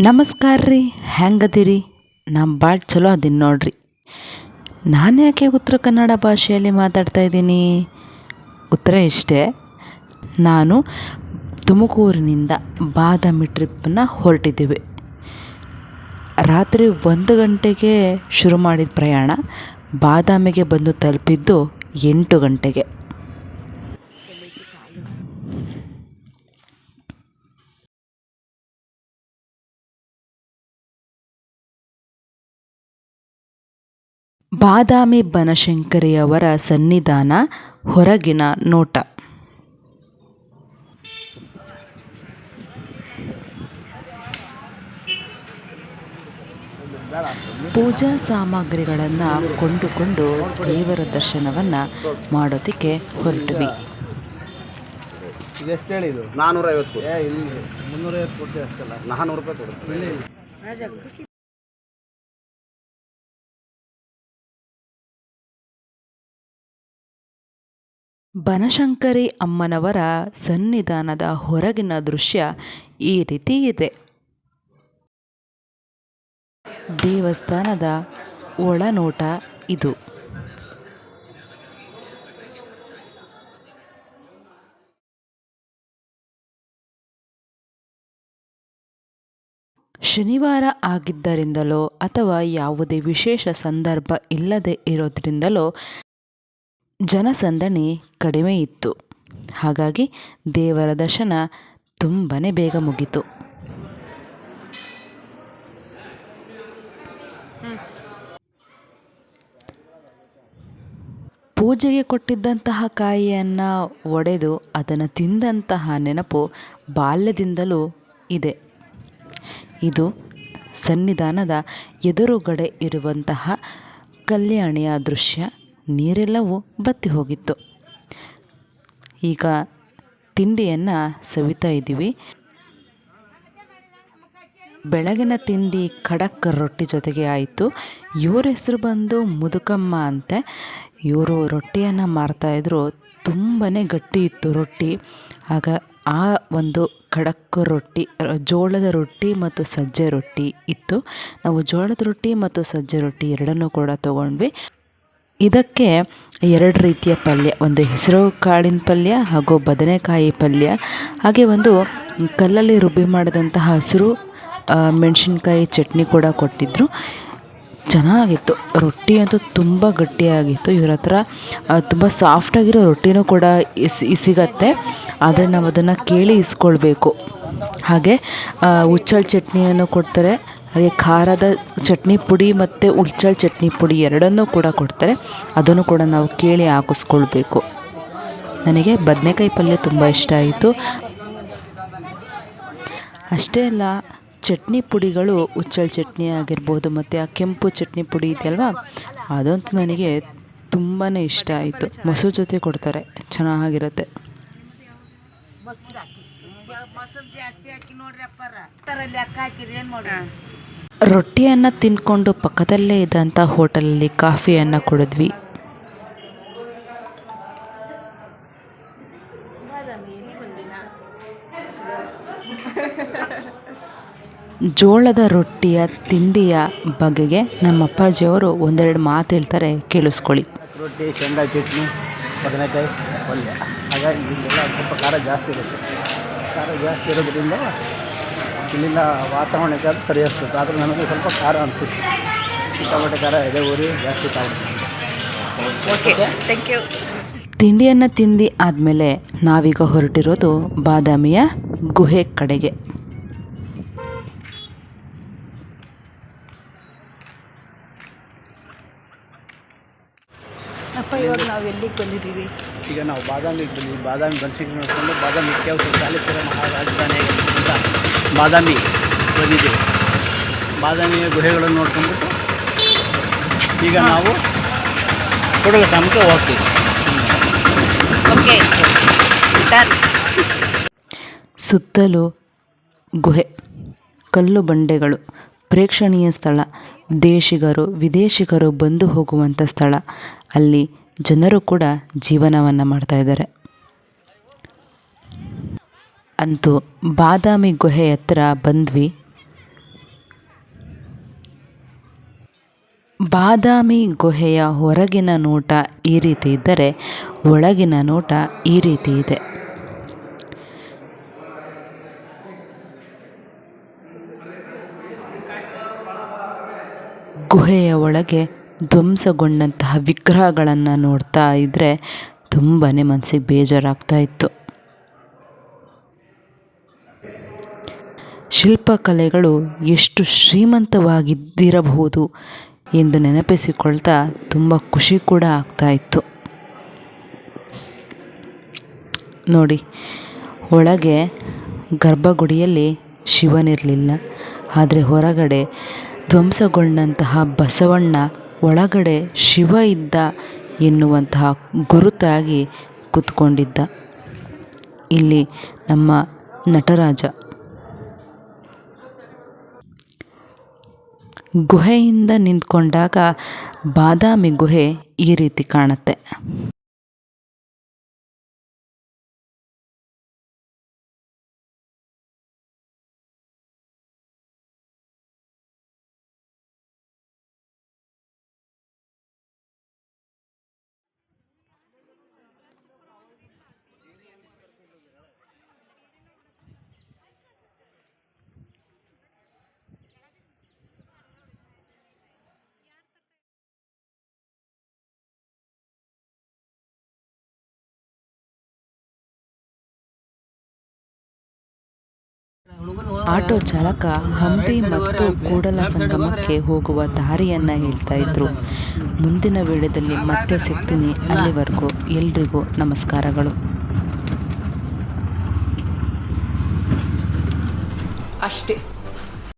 ನಮಸ್ಕಾರ ರೀ, ಹೆಂಗದಿರಿ? ನಾನು ಭಾಳ ಚಲೋ ಅದೀನಿ ನೋಡ್ರಿ. ನಾನು ಯಾಕೆ ಉತ್ತರ ಕನ್ನಡ ಭಾಷೆಯಲ್ಲಿ ಮಾತಾಡ್ತಾ ಇದ್ದೀನಿ? ಉತ್ತರ ಇಷ್ಟೇ. ನಾನು ತುಮಕೂರಿನಿಂದ ಬಾದಾಮಿ ಟ್ರಿಪ್ಪನ್ನ ಹೊರಟಿದ್ದೀವಿ. ರಾತ್ರಿ ಒಂದು ಗಂಟೆಗೆ ಶುರು ಮಾಡಿದ ಪ್ರಯಾಣ, ಬಾದಾಮಿಗೆ ಬಂದು ತಲುಪಿದ್ದು ಎಂಟು ಗಂಟೆಗೆ. ಬಾದಾಮಿ ಬನಶಂಕರಿಯವರ ಸನ್ನಿಧಾನ ಹೊರಗಿನ ನೋಟ. ಪೂಜಾ ಸಾಮಗ್ರಿಗಳನ್ನು ಕೊಂಡುಕೊಂಡು ದೇವರ ದರ್ಶನವನ್ನು ಮಾಡೋದಕ್ಕೆ ಹೊರಟಿವಿ. ನಾನ್ನೂರು ರೂಪಾಯಿ ಬನಶಂಕರಿ ಅಮ್ಮನವರ ಸನ್ನಿಧಾನದ ಹೊರಗಿನ ದೃಶ್ಯ ಈ ರೀತಿ ಇದೆ. ದೇವಸ್ಥಾನದ ಒಳನೋಟ ಇದು. ಶನಿವಾರ ಆಗಿದ್ದರಿಂದಲೋ ಅಥವಾ ಯಾವುದೇ ವಿಶೇಷ ಸಂದರ್ಭ ಇಲ್ಲದೆ ಇರೋದ್ರಿಂದಲೋ ಜನಸಂದಣಿ ಕಡಿಮೆ ಇತ್ತು. ಹಾಗಾಗಿ ದೇವರ ದರ್ಶನ ತುಂಬನೇ ಬೇಗ ಮುಗೀತು. ಪೂಜೆಗೆ ಕೊಟ್ಟಿದ್ದಂತಹ ಕಾಯಿಯನ್ನು ಒಡೆದು ಅದನ್ನು ತಿಂದಂತಹ ನೆನಪು ಬಾಲ್ಯದಿಂದಲೂ ಇದೆ. ಇದು ಸನ್ನಿಧಾನದ ಎದುರುಗಡೆ ಇರುವಂತಹ ಕಲ್ಯಾಣಿಯ ದೃಶ್ಯ. ನೀರೆಲ್ಲವೂ ಬತ್ತಿ ಹೋಗಿತ್ತು. ಈಗ ತಿಂಡಿಯನ್ನು ಸವಿತಾ ಇದ್ದೀವಿ. ಬೆಳಗಿನ ತಿಂಡಿ ಖಡಕ್ ರೊಟ್ಟಿ ಜೊತೆಗೆ ಆಯಿತು. ಇವ್ರ ಹೆಸರು ಬಂದು ಮುದುಕಮ್ಮ ಅಂತೆ. ಇವರು ರೊಟ್ಟಿಯನ್ನು ಮಾರ್ತಾಯಿದ್ರು ತುಂಬಾ ಗಟ್ಟಿ ಇತ್ತು ರೊಟ್ಟಿ. ಆಗ ಆ ಒಂದು ಖಡಕ್ ರೊಟ್ಟಿ, ಜೋಳದ ರೊಟ್ಟಿ ಮತ್ತು ಸಜ್ಜೆ ರೊಟ್ಟಿ ಇತ್ತು. ನಾವು ಜೋಳದ ರೊಟ್ಟಿ ಮತ್ತು ಸಜ್ಜೆ ರೊಟ್ಟಿ ಎರಡನ್ನೂ ಕೂಡ ತೊಗೊಂಡ್ವಿ. ಇದಕ್ಕೆ ಎರಡು ರೀತಿಯ ಪಲ್ಯ, ಒಂದು ಹೆಸರು ಕಾಳಿನ ಪಲ್ಯ ಹಾಗೂ ಬದನೆಕಾಯಿ ಪಲ್ಯ. ಹಾಗೆ ಒಂದು ಕಲ್ಲಲ್ಲಿ ರುಬ್ಬಿ ಮಾಡಿದಂತಹ ಹಸಿರು ಮೆಣಸಿನ್ಕಾಯಿ ಚಟ್ನಿ ಕೂಡ ಕೊಟ್ಟಿದ್ದರು ಚೆನ್ನಾಗಿತ್ತು. ರೊಟ್ಟಿ ಅಂತೂ ತುಂಬ ಗಟ್ಟಿಯಾಗಿತ್ತು. ಇವ್ರ ಹತ್ರ ತುಂಬ ಸಾಫ್ಟಾಗಿರೋ ರೊಟ್ಟಿನೂ ಕೂಡ ಸಿಗತ್ತೆ. ಆದರೆ ನಾವು ಅದನ್ನು ಕೇಳಿ ಇಸ್ಕೊಳ್ಬೇಕು. ಹಾಗೆ ಹುಚ್ಚಳ ಚಟ್ನಿಯನ್ನು ಕೊಡ್ತಾರೆ. ಹಾಗೆ ಖಾರದ ಚಟ್ನಿ ಪುಡಿ ಮತ್ತು ಉಳ್ಚಲ್ ಚಟ್ನಿ ಪುಡಿ ಎರಡನ್ನೂ ಕೂಡ ಕೊಡ್ತಾರೆ. ಅದನ್ನು ಕೂಡ ನಾವು ಕೇಳಿ ಹಾಕಿಸ್ಕೊಳ್ಬೇಕು. ನನಗೆ ಬದನೆಕಾಯಿ ಪಲ್ಯ ತುಂಬ ಇಷ್ಟ ಆಯಿತು. ಅಷ್ಟೇ ಅಲ್ಲ ಚಟ್ನಿ ಪುಡಿಗಳು ಉಚ್ಚಳ ಚಟ್ನಿ ಆಗಿರ್ಬೋದು ಮತ್ತು ಆ ಕೆಂಪು ಚಟ್ನಿ ಪುಡಿ ಇದೆಯಲ್ವ? ಅದಂತೂ ನನಗೆ ತುಂಬಾ ಇಷ್ಟ ಆಯಿತು. ಮೊಸರು ಜೊತೆ ಕೊಡ್ತಾರೆ ಚೆನ್ನಾಗಿರುತ್ತೆ. ರೊಟ್ಟಿಯನ್ನು ತಿಂದ್ಕೊಂಡು ಪಕ್ಕದಲ್ಲೇ ಇದ್ದಂಥ ಹೋಟೆಲಲ್ಲಿ ಕಾಫಿಯನ್ನು ಕುಡಿದ್ವಿ. ಜೋಳದ ರೊಟ್ಟಿಯ ತಿಂಡಿಯ ಬಗೆಗೆ ನಮ್ಮ ಅಪ್ಪಾಜಿಯವರು ಒಂದೆರಡು ಮಾತು ಹೇಳ್ತಾರೆ, ಕೇಳಿಸ್ಕೊಳ್ಳಿ. ರೊಟ್ಟಿ, ಶೇಂಗಾ, ಚಟ್ನಿ, ಬದನೆಕಾಯಿ, ಪಲ್ಯ. ಹಾಗಾಗಿ ಸ್ವಲ್ಪ ಖಾರ ಜಾಸ್ತಿ ಇರುತ್ತೆ. ಖಾರ ಜಾಸ್ತಿ ಇರೋದ್ರಿಂದ ಇಲ್ಲಿನ ವಾತಾವರಣಕ್ಕೆ ಅದು ಸರಿ ಅನಿಸುತ್ತೆ. ಆದರೆ ನಮಗೆ ಸ್ವಲ್ಪ ಖಾರ ಅನಿಸುತ್ತೆ. ಸಿಕ್ಕಾಪಟ್ಟೆ ಖಾರ ಇದೆ ಊರಿ ಜಾಸ್ತಿ ಯು ತಿಂಡಿಯನ್ನು ತಿಂದು ಆದಮೇಲೆ ನಾವೀಗ ಹೊರಟಿರೋದು ಬಾದಾಮಿಯ ಗುಹೆ ಕಡೆಗೆ. ಅಪ್ಪ ಇವಾಗ ನಾವು ಎಲ್ಲಿಗೆ ಬಂದಿದ್ದೀವಿ? ಈಗ ನಾವು ಬಾದಾಮಿಗೆ ಬಂದಿದ್ದೀವಿ ಬಾದಾಮಿ ಬನ್ಸಿಗೆ ನೋಡಿಕೊಂಡು ಬಾದಾಮಿ ಕೇವಲ ಚಾಲುಕ್ಯರ ಮಹಾರಾಜಧಾನಿ ಬಾದಾಮಿ ಬಂದಿದೆ ಬಾದಾಮಿಯ ಗುಹೆಗಳನ್ನು ನೋಡ್ಕೊಂಡ್ಬಿಟ್ಟು ಈಗ ನಾವು ಕೊಡಗು ಸಾಮಕ್ಕೆ ಹೋಗ್ತೀವಿ. ಓಕೆ. ಸುತ್ತಲೂ ಗುಹೆ ಕಲ್ಲು ಬಂಡೆಗಳು ಪ್ರೇಕ್ಷಣೀಯ ಸ್ಥಳ ದೇಶಿಗರು ವಿದೇಶಿಗರು ಬಂದು ಹೋಗುವಂಥ ಸ್ಥಳ. ಅಲ್ಲಿ ಜನರು ಕೂಡ ಜೀವನವನ್ನು ಮಾಡ್ತಾ ಇದ್ದಾರೆ. ಅಂತೂ ಬಾದಾಮಿ ಗುಹೆ ಹತ್ರ ಬಂದ್ವಿ. ಬಾದಾಮಿ ಗುಹೆಯ ಹೊರಗಿನ ನೋಟ ಈ ರೀತಿ ಇದ್ದರೆ ಒಳಗಿನ ನೋಟ ಈ ರೀತಿ ಇದೆ. ಗುಹೆಯ ಒಳಗೆ ಧ್ವಂಸಗೊಂಡಂತಹ ವಿಗ್ರಹಗಳನ್ನು ನೋಡ್ತಾ ಇದ್ದರೆ ತುಂಬಾ ಮನಸ್ಸಿಗೆ ಬೇಜಾರಾಗ್ತಾ ಇತ್ತು. ಶಿಲ್ಪಕಲೆಗಳು ಎಷ್ಟು ಶ್ರೀಮಂತವಾಗಿದ್ದಿರಬಹುದು ಎಂದು ನೆನಪಿಸಿಕೊಳ್ತಾ ತುಂಬ ಖುಷಿ ಕೂಡ ಆಗ್ತಾ ಇತ್ತು. ನೋಡಿ, ಒಳಗೆ ಗರ್ಭಗುಡಿಯಲ್ಲಿ ಶಿವನಿರಲಿಲ್ಲ, ಆದರೆ ಹೊರಗಡೆ ಧ್ವಂಸಗೊಂಡಂತಹ ಬಸವಣ್ಣ, ಒಳಗಡೆ ಶಿವ ಇದ್ದ ಎನ್ನುವಂತಹ ಗುರುತಾಗಿ ಕೂತ್ಕೊಂಡಿದ್ದ. ಇಲ್ಲಿ ನಮ್ಮ ನಟರಾಜ ಗುಹೆಯಿಂದ ನಿಂತ್ಕೊಂಡಾಗ ಬಾದಾಮಿ ಗುಹೆ ಈ ರೀತಿ ಕಾಣುತ್ತೆ. ಆಟೋ ಚಾಲಕ ಹಂಪಿ ಮತ್ತು ಕೂಡಲ ಸಂಗಮಕ್ಕೆ ಹೋಗುವ ದಾರಿಯನ್ನು ಹೇಳ್ತಾ ಇದ್ರು. ಮುಂದಿನ ವೇಳೆದಲ್ಲಿ ಮತ್ತೆ ಸಿಗ್ತೀನಿ ಅಲ್ಲಿವರೆಗೂ. ಎಲ್ರಿಗೂ ನಮಸ್ಕಾರಗಳು. ಅಷ್ಟೇ.